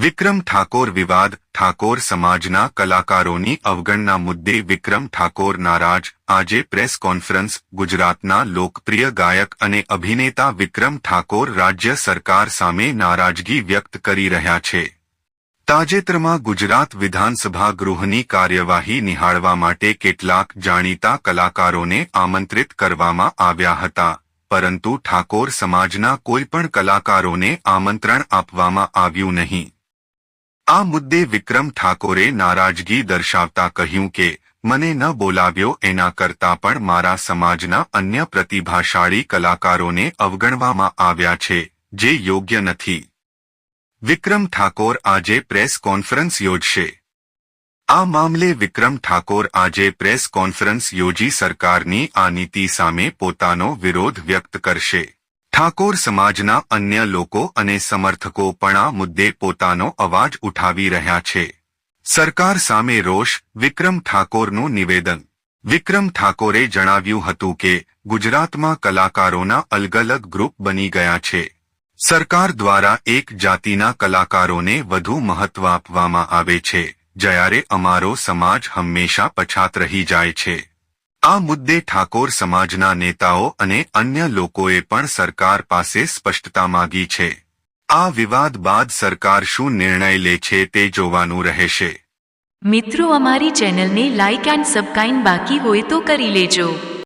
વિક્રમ ઠાકોર વિવાદ, ઠાકોર સમાજના કલાકારોની અવગણના મુદ્દે વિક્રમ ઠાકોર નારાજ, આજે પ્રેસ કોન્ફરન્સ, ગુજરાતના લોકપ્રિય ગાયક અને અભિનેતા વિક્રમ ઠાકોર રાજ્ય સરકાર સામે નારાજગી વ્યક્ત કરી રહ્યા છે. તાજેતરમાં ગુજરાત વિધાનસભા ગૃહની કાર્યવાહી નિહાળવા માટે કેટલાક જાણીતા કલાકારોને આમંત્રિત કરવામાં આવ્યા હતા, પરંતુ ઠાકોર સમાજના કોઈપણ કલાકારોને આમંત્રણ આપવામાં આવ્યું નહીં. આ મુદ્દે વિક્રમ ઠાકોરે નારાજગી દર્શાવતા કહ્યું કે, મને ન બોલાવ્યો એના કરતા પણ મારા સમાજના અન્ય પ્રતિભાશાળી કલાકારોને અવગણવામાં આવ્યા છે, જે યોગ્ય નથી. વિક્રમ ઠાકોર આજે પ્રેસ કોન્ફરન્સ યોજશે. આ મામલે વિક્રમ ઠાકોર આજે પ્રેસ કોન્ફરન્સ યોજી સરકારની આ નીતિ સામે પોતાનો વિરોધ વ્યક્ત કરશે. ઠાકોર સમાજના અન્ય લોકો અને સમર્થકો પણ આ મુદ્દે પોતાનો અવાજ ઉઠાવી રહ્યા છે. સરકાર સામે રોષ, વિક્રમ ઠાકોરનું નિવેદન. વિક્રમ ઠાકોરે જણાવ્યું હતું કે, ગુજરાતમાં કલાકારોના અલગ અલગ ગ્રુપ બની ગયા છે. સરકાર દ્વારા એક જાતિના કલાકારોને વધુ મહત્વ આપવામાં આવે છે. જ્યારે અમારો સમાજ હંમેશા પછાત રહી જાય છે. આ મુદ્દે ઠાકોર સમાજના નેતાઓ અને અન્ય લોકોએ પણ સરકાર પાસે સ્પષ્ટતા માગી છે. આ વિવાદ બાદ સરકાર શું નિર્ણય લે છે તે જોવાનું રહેશે. મિત્રો, અમારી ચેનલને લાઇક એન્ડ સબસ્ક્રાઇબ બાકી હોય તો કરી લેજો.